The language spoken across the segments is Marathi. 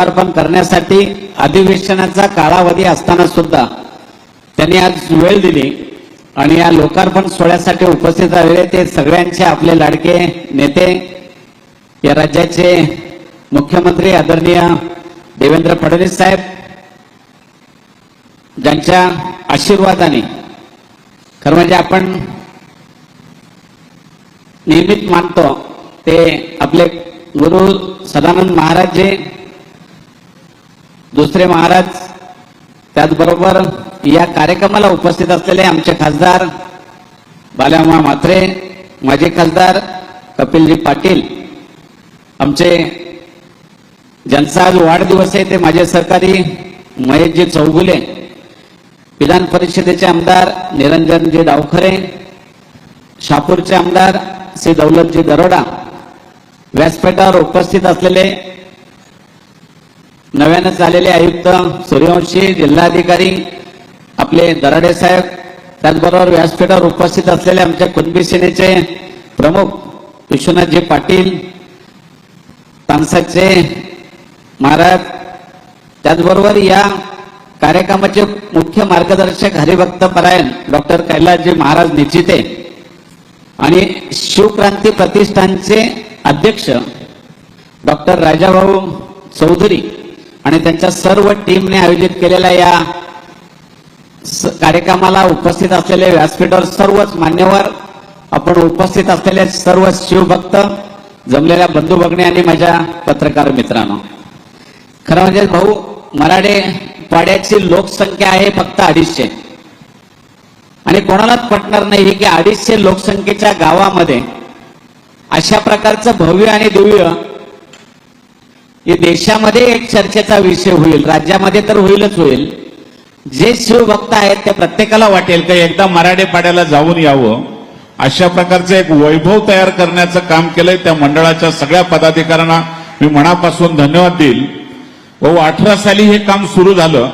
अर्पण करण्यासाठी अधिवेशनाचा कालावधी असताना सुद्धा त्यांनी आज वेळ दिली आणि या लोकार्पण सोहळ्यासाठी उपस्थित झालेले ते सगळ्यांचे आपले लाडके नेते या राज्याचे मुख्यमंत्री आदरणीय देवेंद्र फडणवीस साहेब ज्यांच्या आशीर्वादाने खरं म्हणजे आपण नियमित मानतो ते आपले गुरु सदानंद महाराज जे दुसरे महाराज त्याचबरोबर या कार्यक्रमाला उपस्थित असलेले आमचे खासदार बाल्यामा म्हात्रे माजी खासदार कपिलजी पाटील आमचे ज्यांचा आज वाढदिवस आहे ते माझे सहकारी महेशजी चौगुले विधान परिषदेचे आमदार निरंजनजी डावखरे शापूरचे आमदार श्री दौलतजी दरोडा व्यासपीठावर उपस्थित असलेले नव्यानं आलेले आयुक्त सूर्यवंशी जिल्हाधिकारी आपले दराडे साहेब त्याचबरोबर व्यासपीठावर उपस्थित असलेले आमच्या कुणबी सेनेचे प्रमुख विश्वनाथजी पाटील तानसाचे महाराज त्याचबरोबर या कार्यक्रमाचे मुख्य मार्गदर्शक हरिभक्त परायण डॉक्टर कैलासजी महाराज निश्चिते आणि शिवक्रांती प्रतिष्ठानचे अध्यक्ष डॉक्टर राजाभाऊ चौधरी आणि त्यांच्या सर्व टीमने आयोजित केलेल्या या कार्यक्रमाला उपस्थित असलेले व्यासपीठावर सर्वच मान्यवर आपण उपस्थित असलेले सर्व शिवभक्त जमलेल्या बंधू भगिनी आणि माझ्या पत्रकार मित्रांनो. खरं म्हणजे भाऊ मराठे पाड्याची लोकसंख्या आहे फक्त अडीचशे. आणि कोणालाच पटणार नाही की अडीचशे लोकसंख्येच्या गावामध्ये अशा प्रकारचं भव्य आणि दिव्य हे देशामध्ये एक चर्चेचा विषय होईल राज्यामध्ये तर होईलच होईल. जे शिवभक्त आहेत त्या प्रत्येकाला वाटेल वाटेल का एकदा मराठे पाड्याला जाऊन यावं? अशा प्रकारचं एक वैभव तयार करण्याचं काम केलंय त्या मंडळाच्या सगळ्या पदाधिकाऱ्यांना मी मनापासून धन्यवाद देईल. भाऊ अठरा साली हे काम सुरू झालं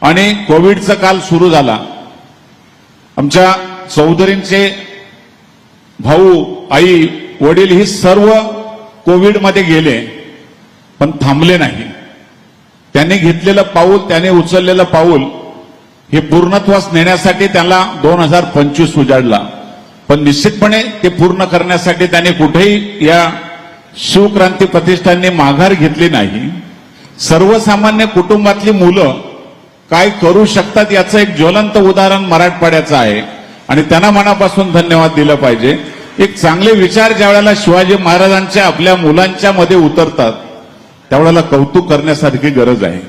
आणि कोविडचा काल सुरू झाला. आमच्या चौधरींचे भाऊ आई वडील ही सर्व कोविडमध्ये गेले. पण थांबले नाही. त्यांनी घेतलेलं पाऊल त्याने उचललेलं पाऊल हे पूर्णत्वास नेण्यासाठी त्याला दोन हजार पंचवीस उजाडला. पण निश्चितपणे ते पूर्ण करण्यासाठी त्याने कुठेही या शिवक्रांती प्रतिष्ठानने माघार घेतली नाही. सर्वसामान्य कुटुंबातली मुलं काय करू शकतात याचं एक ज्वलंत उदाहरण मराठवाड्याचं आहे. आणि त्यांना मनापासून धन्यवाद दिलं पाहिजे. एक चांगले विचार ज्या वेळेला शिवाजी महाराजांच्या आपल्या मुलांच्या मध्ये उतरतात त्यावेळेला कौतुक करण्यासारखी गरज आहे.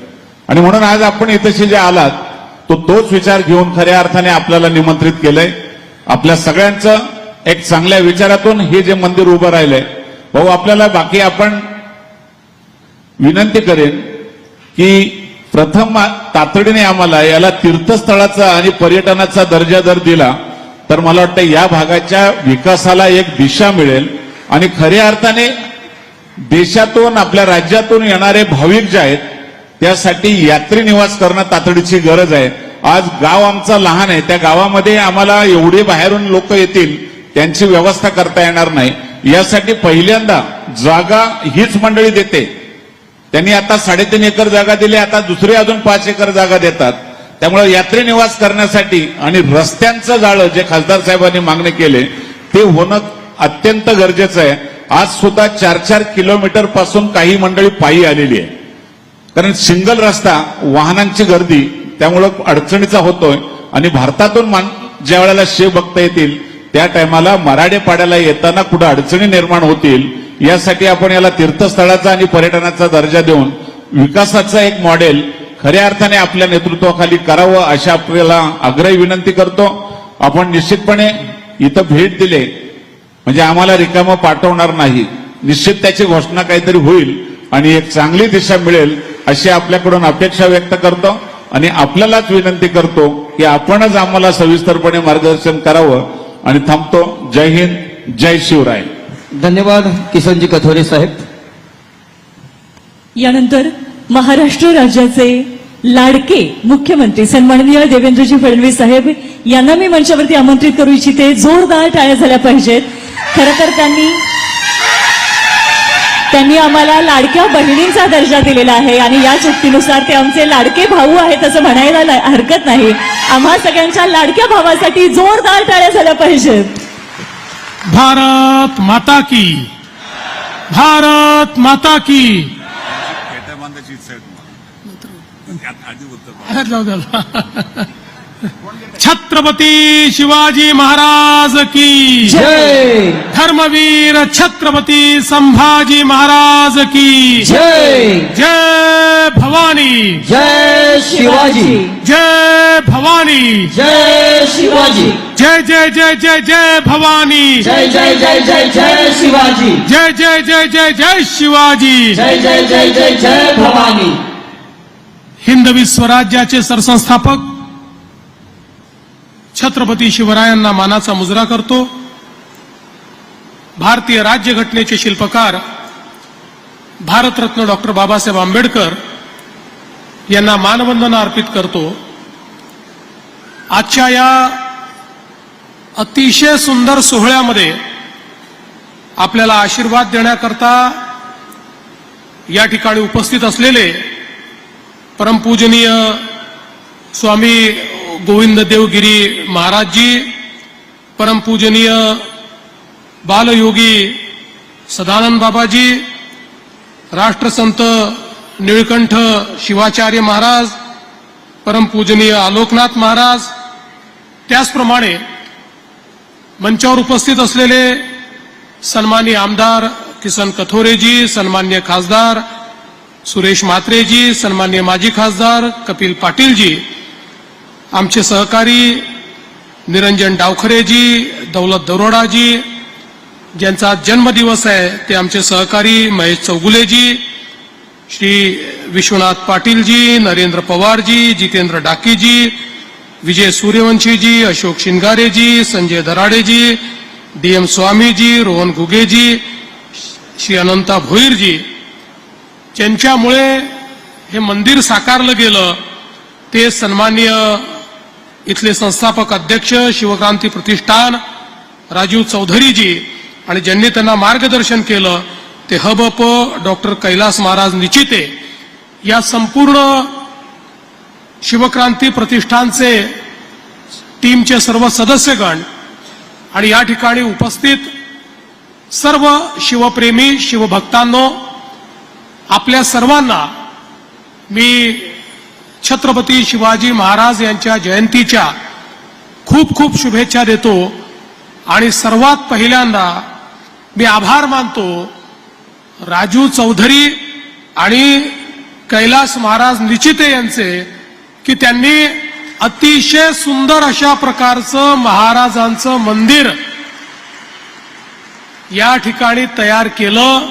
आणि म्हणून आज आपण इथेशी जे आलात तो तोच विचार घेऊन खऱ्या अर्थाने आपल्याला निमंत्रित केलंय. आपल्या सगळ्यांचं एक चांगल्या विचारातून हे जे मंदिर उभं राहिलंय भाऊ आपल्याला बाकी आपण विनंती करेन की प्रथम तातडीने आम्हाला याला तीर्थस्थळाचा आणि पर्यटनाचा दर्जा जर दिला तर मला वाटतं या भागाच्या विकासाला एक दिशा मिळेल. आणि खऱ्या अर्थाने देशातून आपल्या राज्यातून येणारे भाविक जे आहेत त्यासाठी यात्री निवास करणं तातडीची गरज आहे. आज गाव आमचं लहान आहे त्या गावामध्ये आम्हाला एवढे बाहेरून लोक येतील त्यांची व्यवस्था करता येणार नाही. यासाठी पहिल्यांदा जागा हीच मंडळी देते. त्यांनी आता साडेतीन एकर जागा दिली आता दुसरी अजून पाच एकर जागा देतात. त्यामुळे यात्री निवास करण्यासाठी आणि रस्त्यांचं जाळं जे खासदार साहेबांनी मागणी केले ते होणं अत्यंत गरजेचं आहे. आज सुद्धा चार चार किलोमीटरपासून काही मंडळी पायी आलेली आहे. कारण सिंगल रस्ता वाहनांची गर्दी त्यामुळं अडचणीचा होतोय. आणि भारतातून मान ज्या वेळेला शिवभक्त येतील त्या टायमाला मराठे पाड्याला येताना कुठं अडचणी निर्माण होतील यासाठी आपण याला तीर्थस्थळाचा आणि पर्यटनाचा दर्जा देऊन विकासाचं एक मॉडेल खऱ्या अर्थाने आपल्या नेतृत्वाखाली करावं अशा आपल्याला आग्रही विनंती करतो. आपण निश्चितपणे इथं भेट दिले. म्हणजे आम्हाला रिकामं पाठवणार नाही. निश्चित त्याची घोषणा काहीतरी होईल आणि एक चांगली दिशा मिळेल अशी आपल्याकडून अपेक्षा व्यक्त करतो आणि आपल्यालाच विनंती करतो की आपणच आम्हाला सविस्तरपणे मार्गदर्शन करावं आणि थांबतो. जय हिंद जय शिवराय. धन्यवाद किसनजी कथोरे साहेब. यानंतर महाराष्ट्र राज्याचे लाडके मुख्यमंत्री सन्माननीय देवेंद्रजी फडणवीस साहेब यांना मी मंचावरती आमंत्रित करू इच्छिते. जोरदार टाळ्या झाल्या पाहिजेत. खरं तर त्यांनी त्यांनी आम्हाला लाडक्या बहिणींचा दर्जा दिलेला आहे आणि या चुकीनुसार ते आमचे लाडके भाऊ आहेत असं म्हणायला हरकत नाही. आम्हा सगळ्यांच्या लाडक्या भावासाठी जोरदार टाळ्या झाल्या पाहिजेत. भारत माता की भारत माता की. छत्रपती शिवाजी महाराज की जय धर्मवीर छत्रपती संभाजी महाराज की जय जय भवानी जय शिवाजी जय भवानी जय शिवाजी जय जय जय जय जय भवानी जय जय जय जय जय शिवाजी जय जय जय जय जय शिवाजी जय जय जय जय जय भवानी हिंदवी स्वराज्याचे सरसंस्थापक छत्रपती शिवरायांना मानाचा मुजरा करतो. भारतीय राज्यघटनेचे शिल्पकार भारतरत्न डॉक्टर बाबासाहेब आंबेडकर यांना मानवंदना अर्पित करतो. आजच्या या अतिशय सुंदर सोहळ्यामध्ये आपल्याला आशीर्वाद देण्याकरता या ठिकाणी उपस्थित असलेले परमपूजनीय स्वामी गोविंद देवगिरी महाराजजी परमपूजनीय बालयोगी सदानंद बाबाजी राष्ट्रसंत निळकंठ शिवाचार्य महाराज परमपूजनीय आलोकनाथ महाराज त्याचप्रमाणे मंचावर उपस्थित असलेले सन्मान्य आमदार किसन कथोरेजी सन्मान्य खासदार सुरेश म्हात्रेजी सन्मान्य माजी खासदार कपिल पाटीलजी आमचे सहकारी निरंजन डावखरेजी दौलत दरोडाजी ज्यांचा जन्मदिवस आहे ते आमचे सहकारी महेश चौगुलेजी श्री विश्वनाथ पाटीलजी नरेंद्र पवारजी जितेंद्र डाकीजी विजय सूर्यवंशीजी अशोक शिंगारेजी संजय दराडेजी डी एम स्वामीजी रोहन घुगेजी श्री अनंता भोईरजी ज्यांच्यामुळे हे मंदिर साकारलं गेलं ते सन्मान्य इथले संस्थापक अध्यक्ष शिवक्रांती प्रतिष्ठान राजीव चौधरीजी आणि ज्यांनी त्यांना मार्गदर्शन केलं ते हबप डॉक्टर कैलास महाराज निचिते या संपूर्ण शिवक्रांती प्रतिष्ठानचे टीमचे सर्व सदस्यगण आणि या ठिकाणी उपस्थित सर्व शिवप्रेमी शिवभक्तांनो आपल्या सर्वांना मी छत्रपती शिवाजी महाराज यांच्या जयंतीच्या खूप खूप शुभेच्छा देतो आणि सर्वात पहिल्यांदा मी आभार मानतो राजू चौधरी आणि कैलास महाराज निचिते यांचे की त्यांनी अतिशय सुंदर अशा प्रकारचं महाराजांचं मंदिर या ठिकाणी तयार केलं.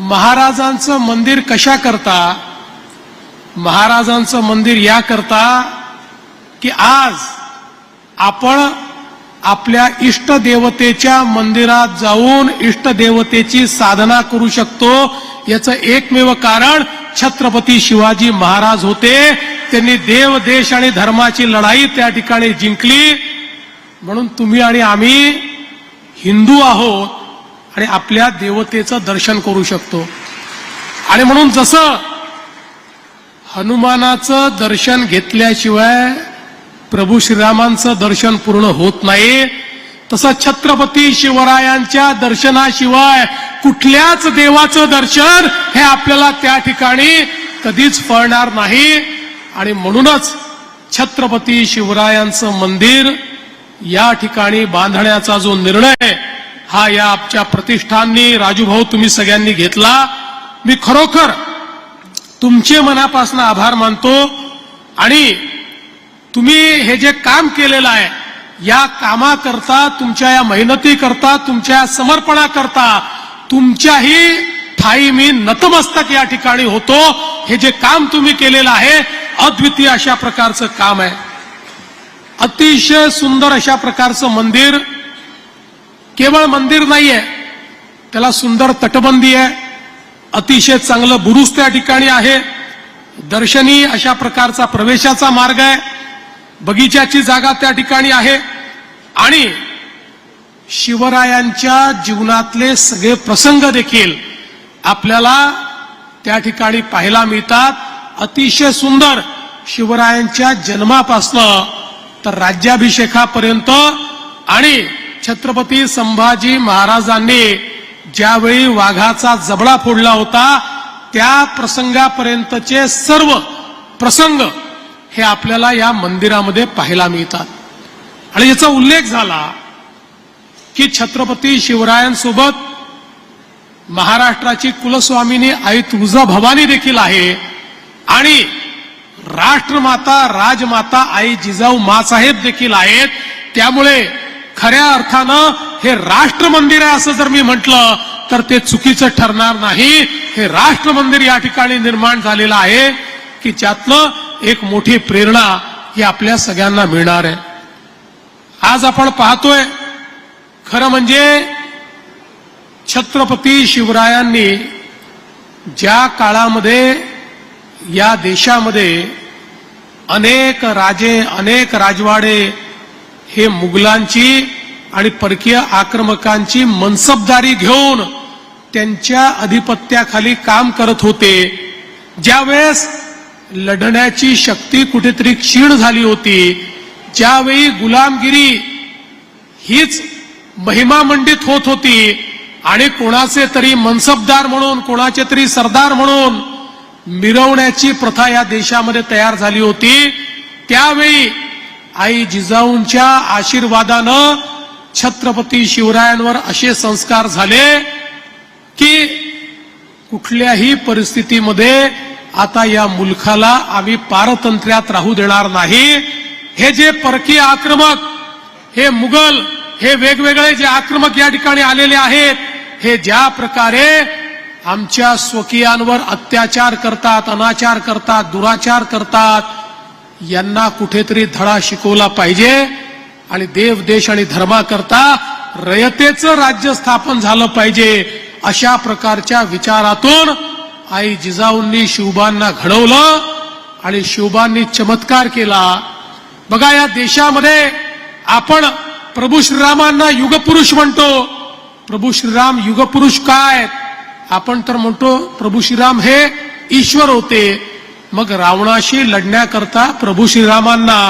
महाराजांचं मंदिर कशा करता? महाराजांचं मंदिर या करता की आज आपण आपल्या इष्टदेवतेच्या मंदिरात जाऊन इष्टदेवतेची साधना करू शकतो. याचं एकमेव कारण छत्रपती शिवाजी महाराज होते. त्यांनी देव देश आणि धर्माची लढाई त्या ठिकाणी जिंकली. म्हणून तुम्ही आणि आम्ही हिंदू आहोत. आणि आपल्या देवतेचं दर्शन करू शकतो. आणि म्हणून जसं हनुमानाचं दर्शन घेतल्याशिवाय प्रभू श्रीरामांचं दर्शन पूर्ण होत नाही तसं छत्रपती शिवरायांच्या दर्शनाशिवाय कुठल्याच देवाचं दर्शन हे आपल्याला त्या ठिकाणी कधीच फळणार नाही. आणि म्हणूनच छत्रपती शिवरायांचं मंदिर या ठिकाणी बांधण्याचा जो निर्णय हा या आमच्या प्रतिष्ठाननी राजूभाऊ तुम्ही सगळ्यांनी घेतला. मी खरोखर तुमचे मनापासून आभार मानतो आणि तुम्ही हे जे काम केलेलं आहे या कामाकरता तुमच्या या मेहनतीकरता तुमच्या समर्पणाकरता तुमच्याही ठाई मी नतमस्तक या ठिकाणी होतो. हे जे काम तुम्ही केलेलं आहे अद्वितीय अशा प्रकारचं काम आहे. अतिशय सुंदर अशा प्रकारचं मंदिर केवळ मंदिर नाहीये. त्याला सुंदर तटबंदी आहे. अतिशय चांगलं बुरुज त्या ठिकाणी आहे. दर्शनी अशा प्रकारचा प्रवेशाचा मार्ग आहे. बगीच्याची जागा त्या ठिकाणी आहे. आणि शिवरायांच्या जीवनातले सगळे प्रसंग देखील आपल्याला त्या ठिकाणी पाहायला मिळतात. अतिशय सुंदर शिवरायांच्या जन्मापासनं तर राज्याभिषेकापर्यंत आणि छत्रपती संभाजी महाराजांनी ज्यावेळी वाघाचा जबडा फोडला होता त्या प्रसंगापर्यंतचे सर्व प्रसंग हे आपल्याला या मंदिरामध्ये पाहायला मिळतात. आणि याचा उल्लेख झाला की छत्रपती शिवरायांसोबत महाराष्ट्राची कुलस्वामिनी आई तुळजा भवानी देखील आहे आणि राष्ट्रमाता राजमाता आई जिजाऊ मासाहेब देखील आहेत. त्यामुळे खऱ्या अर्थानं हे राष्ट्र मंदिर आहे असं जर मी म्हटलं तर ते चुकीचं ठरणार नाही. हे राष्ट्र मंदिर या ठिकाणी निर्माण झालेलं आहे की ज्यातलं एक मोठी प्रेरणा ही आपल्या सगळ्यांना मिळणार आहे. आज आपण पाहतोय खरं म्हणजे छत्रपती शिवरायांनी ज्या काळामध्ये या देशामध्ये अनेक राजे अनेक राजवाडे हे मुघलांची आणि परकीय आक्रमकांची मनसबदारी घेऊन त्यांच्या अधिपत्याखाली काम करत होते. ज्यावेळेस लढण्याची शक्ती कुठेतरी क्षीण झाली होती ज्यावेळी गुलामगिरी हीच महिमामंडित होत होती आणि कोणाचे तरी मनसबदार म्हणून कोणाचे तरी सरदार म्हणून मिरवण्याची प्रथा या देशामध्ये तयार झाली होती त्यावेळी आई जिजाऊंच्या आशीर्वादानं छत्रपती शिवरायांवर असे संस्कार झाले की कुठल्याही परिस्थितीमध्ये आता या मुलखाला आम्ही पारतंत्र्यात राहू देणार नाही. हे जे परकीय आक्रमक हे मुघल हे वेगवेगळे जे आक्रमक या ठिकाणी आलेले आहेत हे ज्या प्रकारे आमच्या स्वकीयांवर अत्याचार करतात अनाचार करतात दुराचार करतात यांना कुठेतरी धडा शिकवला पाहिजे. आणि देव देश आणि धर्माकरता रयतेचं राज्य स्थापन झालं पाहिजे अशा प्रकारच्या विचारातून आई जिजाऊंनी शिवबांना घडवलं आणि शिवबांनी चमत्कार केला. बघा या देशामध्ये आपण प्रभू श्रीरामांना युगपुरुष म्हणतो. प्रभू श्रीराम युगपुरुष काय? आपण तर म्हणतो प्रभू श्रीराम हे ईश्वर होते. मग रावणाशी लढण्याकरता प्रभू श्रीरामांना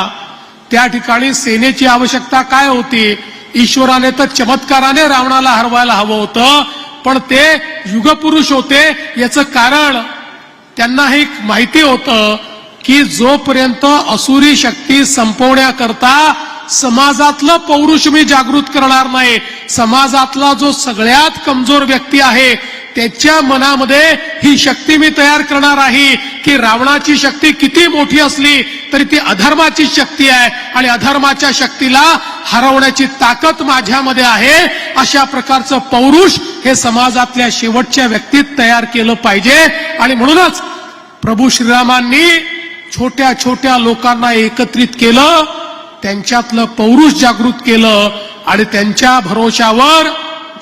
त्या ठिकाणी सेनेची आवश्यकता काय होती? ईश्वराने तर चमत्काराने रावणाला हरवायला हवं होतं पण ते युगपुरुष होते याचं कारण त्यांना हे माहिती होतं की जोपर्यंत असुरी शक्ती संपवण्याकरता समाजातलं पौरुष मी जागृत करणार नाही समाजातला जो सगळ्यात कमजोर व्यक्ती आहे त्याच्या मनामध्ये ही शक्ती मी तयार करणार आहे की रावणाची शक्ती किती मोठी असली तरी ती अधर्माची शक्ती आहे. आणि अधर्माच्या शक्तीला हरवण्याची ताकद माझ्यामध्ये आहे. अशा प्रकारचं पौरुष हे समाजातल्या शेवटच्या व्यक्तीत तयार केलं पाहिजे. आणि म्हणूनच प्रभू श्रीरामांनी छोट्या छोट्या लोकांना एकत्रित केलं त्यांच्यातलं पौरुष जागृत केलं आणि त्यांच्या भरोशावर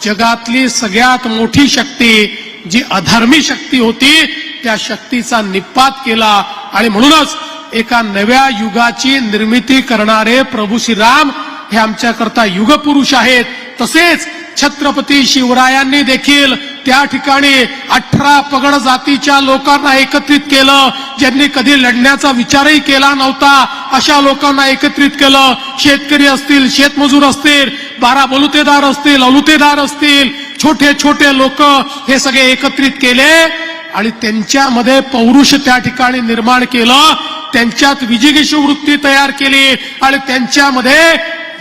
जगातली सगळ्यात मोठी शक्ती जी अधर्मी शक्ती होती त्या शक्तीचा निपात केला. आणि म्हणूनच एका नव्या युगाची निर्मिती करणारे प्रभू श्रीराम हे आमच्याकरता युगपुरुष आहेत. तसेच छत्रपती शिवरायांनी देखील त्या ठिकाणी अठरा पगड जातीच्या लोकांना एकत्रित केलं. ज्यांनी कधी लढण्याचा विचारही केला नव्हता अशा लोकांना एकत्रित केलं. शेतकरी असतील शेतमजूर असतील बारा बलुतेदार असतील अलुतेदार असतील छोटे छोटे लोक हे सगळे एकत्रित केले आणि त्यांच्यामध्ये पौरुष त्या ठिकाणी निर्माण केलं. त्यांच्यात विजिगीषू वृत्ती तयार केली आणि त्यांच्यामध्ये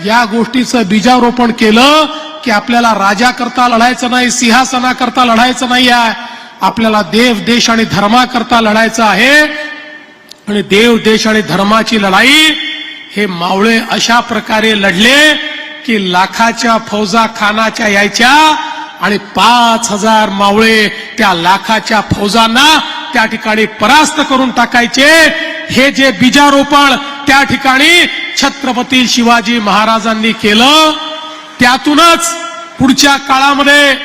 या गोष्टीचं बीजारोपण केलं की आपल्याला राजा करता लढायचं नाही सिंहासना करता लढायचं नाही आहे. आपल्याला देव देश आणि धर्माकरता लढायचं आहे. आणि देव देश आणि धर्माची लढाई हे मावळे अशा प्रकारे लढले की लाखाच्या फौजा खानाच्या यायच्या आणि पाच हजार मावळे त्या लाखाच्या फौजांना त्या ठिकाणी परास्त करून टाकायचे. हे जे बीजारोपण त्या ठिकाणी छत्रपती शिवाजी महाराजांनी केलं. त्यातूनच पुढच्या काळामध्ये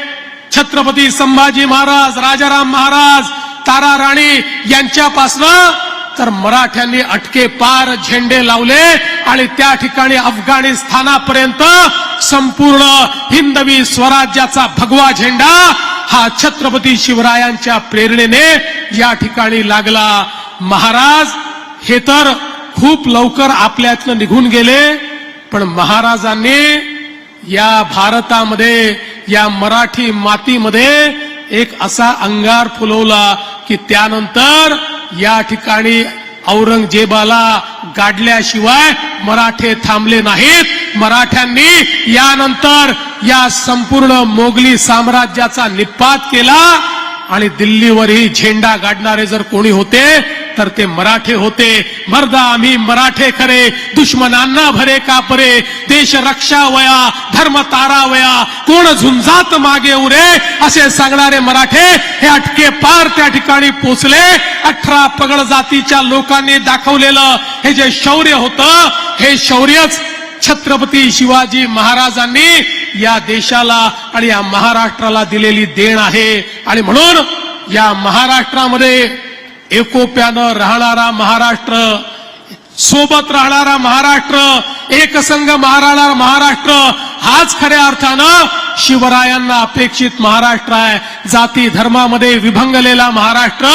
छत्रपती संभाजी महाराज राजाराम महाराज तारा राणी यांच्यापासनं तर मराठ्यांनी अटके पार झेंडे लावले आणि त्या ठिकाणी अफगाणिस्तानापर्यंत संपूर्ण हिंदवी स्वराज्याचा भगवा झेंडा हा छत्रपती शिवरायांच्या प्रेरणेने या ठिकाणी लागला. महाराज हे तर खूप लवकर आपल्यातनं निघून गेले पण महाराजांनी या भारतामध्ये या मराठी मातीमध्ये एक असा अंगार फुलवला की त्यानंतर या ठिकाणी औरंगजेबाला गाडल्याशिवाय मराठे थांबले नाहीत. मराठ्यांनी यानंतर या संपूर्ण मोगली साम्राज्याचा निपात केला आणि दिल्लीवरही झेंडा गाडणारे जर कोणी होते तर ते मराठे होते मर्दा आम्ही मराठे खरे दुश्मनांना भरे कापरे देश रक्षा वया धर्म तारा वया कोण झुंजात मागे उरे असे सांगणारे मराठे हे अटके पार त्या ठिकाणी पोचले अठरा पगड जातीच्या लोकांनी दाखवलेलं हे जे शौर्य होतं हे शौर्यच छत्रपती शिवाजी महाराजांनी या देशाला आणि या महाराष्ट्राला दिलेली देण आहे. आणि म्हणून या महाराष्ट्रामध्ये एकोप्यानं राहणारा महाराष्ट्र सोबत राहणारा महाराष्ट्र एकसंघ महाराणार महाराष्ट्र हाच खऱ्या अर्थानं शिवरायांना अपेक्षित महाराष्ट्र आहे. जाती धर्मामध्ये विभंगलेला महाराष्ट्र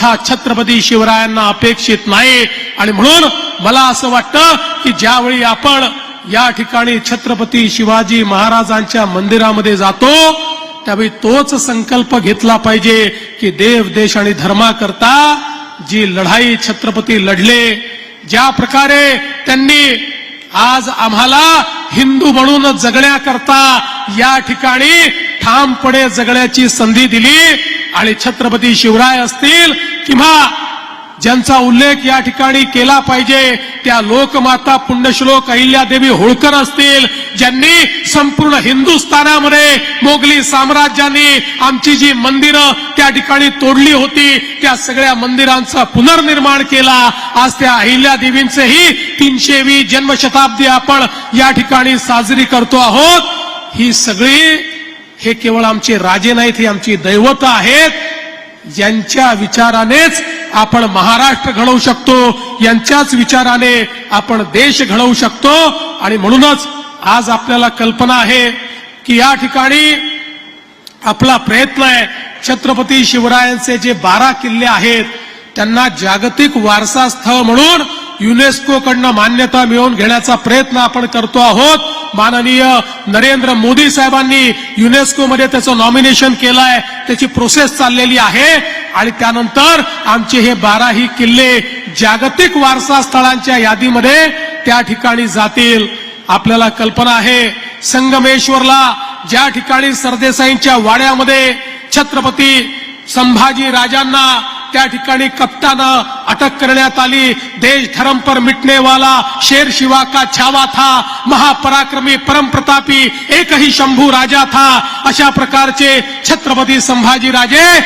हा छत्रपती शिवरायांना अपेक्षित नाही. आणि म्हणून मला असं वाटतं की ज्यावेळी आपण या ठिकाणी छत्रपती शिवाजी महाराजांच्या मंदिरामध्ये जातो त्यावेळी तोच संकल्प घेतला पाहिजे की देव देश आणि धर्माकरता जी लढाई छत्रपती लढले ज्या प्रकारे त्यांनी आज आम्हाला हिंदू म्हणून जगण्याकरता या ठिकाणी ठामपणे जगण्याची संधी दिली आणि छत्रपती शिवराय असतील किंवा ज्यांचा उल्लेख या ठिकाणी केला पाहिजे त्या लोकमाता पुण्यश्लोक अहिल्यादेवी होळकर असतील ज्यांनी संपूर्ण हिंदुस्थानामध्ये मोगली साम्राज्याने आमची जी मंदिरं त्या ठिकाणी तोडली होती त्या सगळ्या मंदिरांचा पुनर्निर्माण केला. आज त्या अहिल्यादेवींचेही तीनशेवी जन्मशताब्दी आपण या ठिकाणी साजरी करतो आहोत. ही सगळी हे केवळ आमचे राजे नाहीत ही आमची दैवत आहेत. यांच्या विचारानेच आपण महाराष्ट्र घडवू शकतो यांच्याच विचाराने आपण देश घडवू शकतो. आणि म्हणूनच आज आपल्याला कल्पना आहे की या ठिकाणी आपला प्रयत्न आहे छत्रपती शिवरायांचे जे बारा किल्ले आहेत त्यांना जागतिक वारसा स्थळ म्हणून युनेस्को कडनं मान्यता मिळवून घेण्याचा प्रयत्न आपण करतो आहोत. माननीय नरेंद्र मोदी साहेबांनी युनेस्कोमध्ये त्याचं नॉमिनेशन केलंय. त्याची प्रोसेस चाललेली आहे. आणि त्यानंतर आमचे हे बाराही किल्ले जागतिक वारसा स्थळांच्या यादीमध्ये त्या ठिकाणी जातील. आपल्याला कल्पना आहे संगमेश्वरला ज्या ठिकाणी सरदेसाईंच्या वाड्यामध्ये छत्रपती संभाजी राजांना त्या ठिकाणी कप्तानं अटक करण्यात आली. देश धर्म पर मिटने वाला शेर शिवा का छावा था महापराक्रमी परम प्रतापी शंभू राजा था. अशा प्रकारचे छत्रपती संभाजी राजे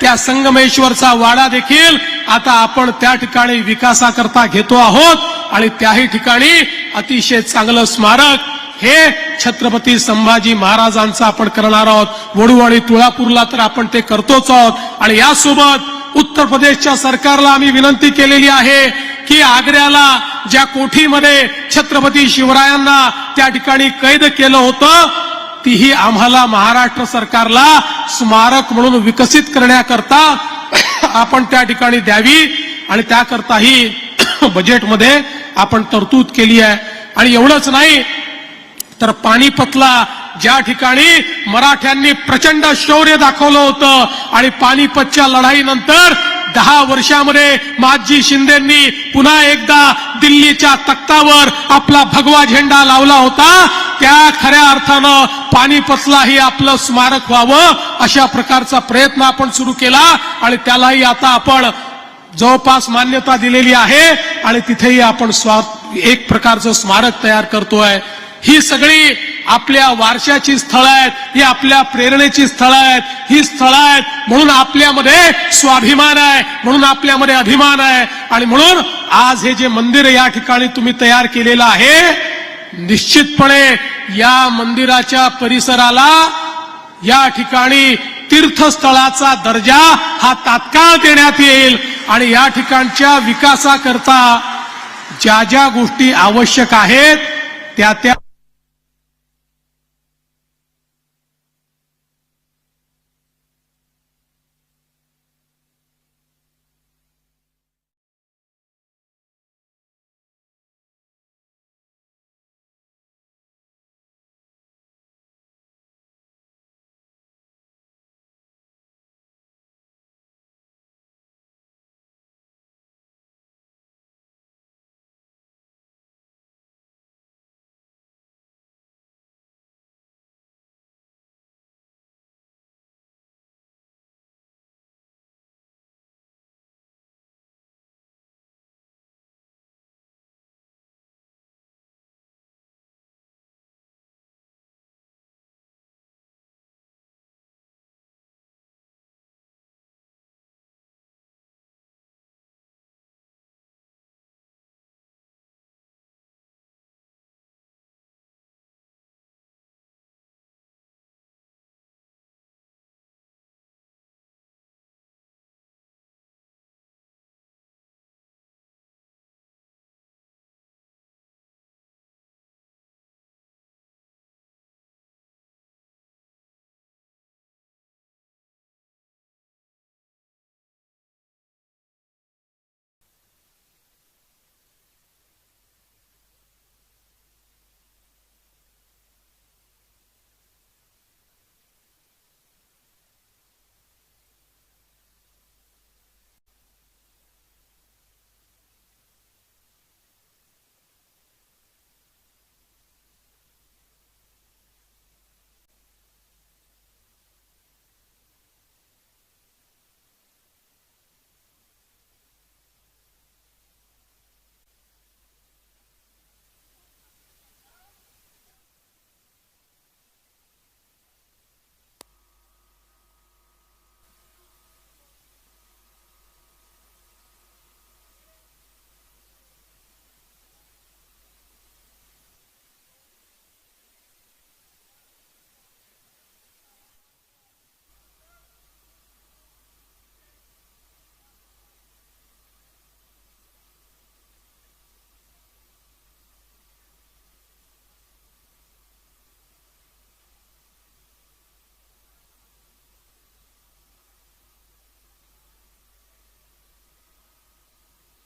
त्या संगमेश्वरचा वाडा देखील आता आपण त्या ठिकाणी विकासाकरता घेतो आहोत. आणि त्याही ठिकाणी अतिशय चांगलं स्मारक हे छत्रपती संभाजी महाराजांचं आपण करणार आहोत. वडू आणि तुळापूरला तर आपण ते करतोच आहोत. आणि यासोबत उत्तर प्रदेशच्या सरकारला आम्ही विनंती केलेली आहे की आग्र्याला ज्या कोठीमध्ये छत्रपती शिवरायांना त्या ठिकाणी कैद केलं होतं तीही आम्हाला महाराष्ट्र सरकारला स्मारक म्हणून विकसित करण्याकरता आपण त्या ठिकाणी द्यावी आणि त्याकरताही बजेटमध्ये आपण तरतूद केली आहे. आणि एवढंच नाही तर पानिपतला ज्या ठिकाणी मराठ्यांनी प्रचंड शौर्य दाखवलं होतं आणि पानिपतच्या लढाईनंतर दहा वर्षामध्ये माजी शिंदेंनी पुन्हा एकदा दिल्लीच्या तख्तावर आपला भगवा झेंडा लावला होता त्या खऱ्या अर्थानं पानिपतलाही आपलं स्मारक व्हावं अशा प्रकारचा प्रयत्न आपण सुरू केला आणि त्यालाही आता आपण जवळपास मान्यता दिलेली आहे आणि तिथेही आपण स्वा एक प्रकारचं स्मारक तयार करतोय. ही सगळी आपल्या वारशाची स्थळं आहेत ही आपल्या प्रेरणेची स्थळं आहेत ही स्थळं आहेत म्हणून आपल्यामध्ये स्वाभिमान आहे म्हणून आपल्यामध्ये अभिमान आहे. आणि म्हणून आज हे जे मंदिर या ठिकाणी तुम्ही तयार केलेलं आहे निश्चितपणे या मंदिराच्या परिसराला या ठिकाणी तीर्थस्थळाचा दर्जा हा तात्काळ देण्यात येईल. आणि या ठिकाणच्या विकासाकरता ज्या ज्या गोष्टी आवश्यक आहेत त्या त्या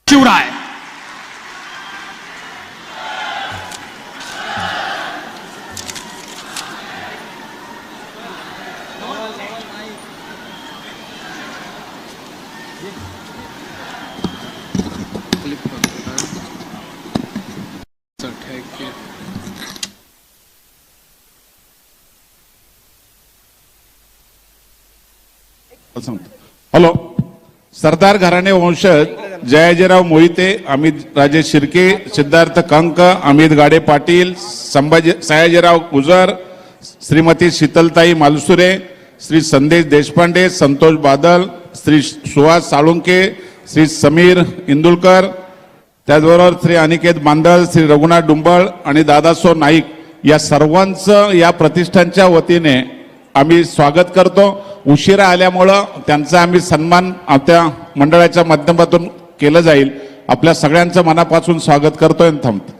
शिवराय हॅलो सरदार घराणे वंशज जयाजीराव मोहिते अमित राजे शिर्के सिद्धार्थ कंक अमित गाडे पाटील संभाजी सयाजीराव गुजर श्रीमती शीतलताई मालसुरे श्री संदेश देशपांडे संतोष बादल श्री सुहास साळुंके श्री समीर इंदुलकर त्याचबरोबर श्री अनिकेत बांदल श्री रघुनाथ डुंबळ आणि दादासो नाईक या सर्वांचं या प्रतिष्ठानच्या वतीने आम्ही स्वागत करतो. उशिरा आल्यामुळं त्यांचा आम्ही सन्मान त्या मंडळाच्या माध्यमातून केलं जाईल. आपल्या सगळ्यांचं मनापासून स्वागत करतोय आणि थांबतो.